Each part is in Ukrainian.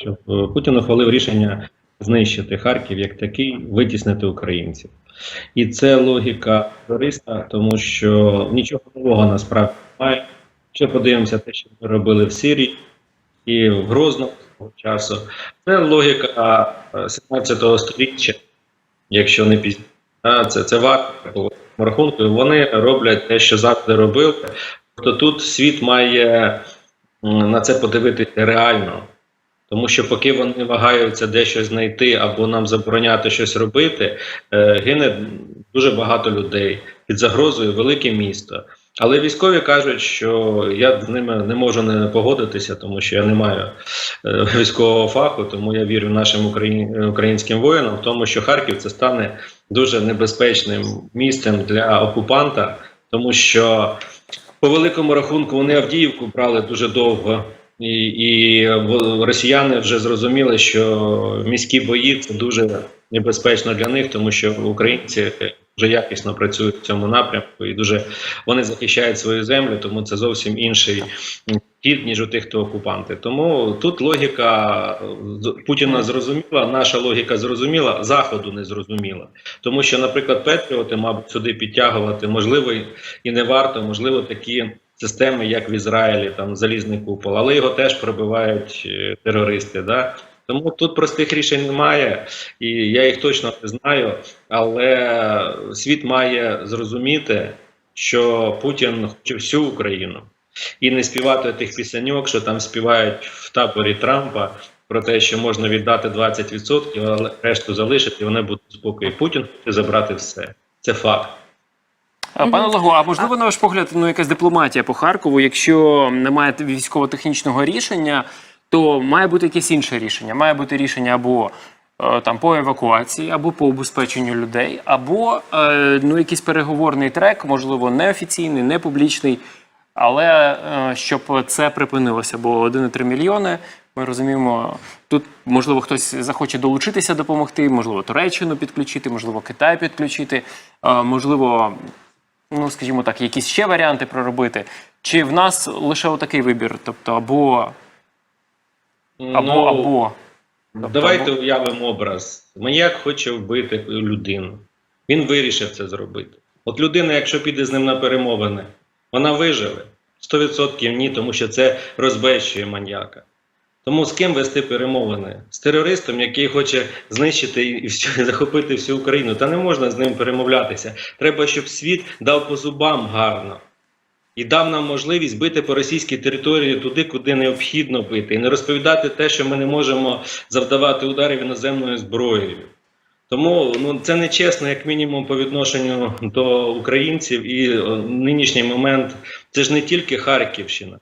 що е, Путін ухвалив рішення знищити Харків як такий, витіснити українців. І це логіка терориста, тому що нічого нового насправді немає. Ще подивимося те, що ми робили в Сирії і в Грозному часу. Це логіка е, 17 століття, якщо не пізніше. Це, це варто рахунку. Вони роблять те, що завжди робили. Тобто тут світ має на це подивитися реально. Тому що поки вони вагаються де щось знайти або нам забороняти щось робити, е, гине дуже багато людей під загрозою велике місто. Але військові кажуть, що я з ними не можу не погодитися, тому що я не маю е, військового фаху, тому я вірю нашим українським воїнам в тому, що Харків це стане дуже небезпечним місцем для окупанта, тому що по великому рахунку вони Авдіївку брали дуже довго. І, і росіяни вже зрозуміли, що міські бої це дуже небезпечно для них, тому що українці вже якісно працюють в цьому напрямку і дуже вони захищають свою землю, тому це зовсім інший хід, ніж у тих, хто окупанти. Тому тут логіка Путіна зрозуміла, наша логіка зрозуміла, заходу не зрозуміла. Тому що, наприклад, Петріоти, мабуть, сюди підтягувати можливо і не варто, можливо, такі. Системи, як в Ізраїлі, там залізний купол, але його теж пробивають е, терористи. Да? Тому тут простих рішень немає, і я їх точно не знаю. Але світ має зрозуміти, що Путін хоче всю Україну і не співати тих пісеньок, що там співають в таборі Трампа про те, що можна віддати 20%, але решту залишити, і вони будуть спокої. Путін хоче забрати все. Це факт. Пане Лаго, а можливо, на ваш погляд, ну якась дипломатія по Харкову, якщо немає військово-технічного рішення, то має бути якесь інше рішення. Має бути рішення або е, там по евакуації, або по убезпеченню людей, або е, ну якийсь переговорний трек, можливо, неофіційний, не публічний, але е, щоб це припинилося. Бо 1,3 мільйони. Ми розуміємо, тут можливо хтось захоче долучитися, допомогти, можливо, Туреччину підключити, можливо, Китай підключити, можливо, ну скажімо так, якісь ще варіанти проробити. Чи в нас лише отакий вибір? Тобто або або Ну, або. Тобто, Давайте або- уявимо образ. Маньяк хоче вбити людину. Він вирішив це зробити. От людина, якщо піде з ним на перемовини, вона виживе. 100% ні, тому що це розбещує маньяка. Тому з ким вести перемовини? З терористом, який хоче знищити і захопити всю Україну. Та не можна з ним перемовлятися. Треба, щоб світ дав по зубам гарно і дав нам можливість бити по російській території туди, куди необхідно бити, і не розповідати те, що ми не можемо завдавати ударів іноземною зброєю. Тому ну це не чесно, як мінімум, по відношенню до українців. І о, нинішній момент це ж не тільки Харківщина.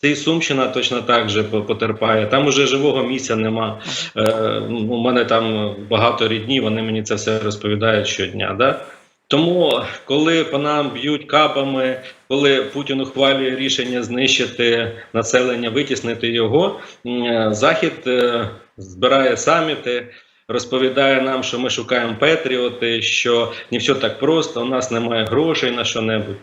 Це і Сумщина точно так же потерпає. Там уже живого місця нема. Е, у мене там багато рідні, вони мені це все розповідають щодня. Да? Тому, коли по нам б'ють кабами, коли Путін ухвалює рішення знищити населення, витіснити його, Захід е, збирає саміти, розповідає нам, що ми шукаємо Петріоти, що не все так просто, у нас немає грошей на що-небудь.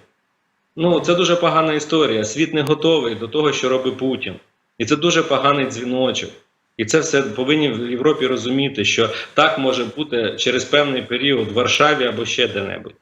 Ну, це дуже погана історія. Світ не готовий до того, що робить Путін. І це дуже поганий дзвіночок. І це все повинні в Європі розуміти, що так може бути через певний період в Варшаві або ще де-небудь.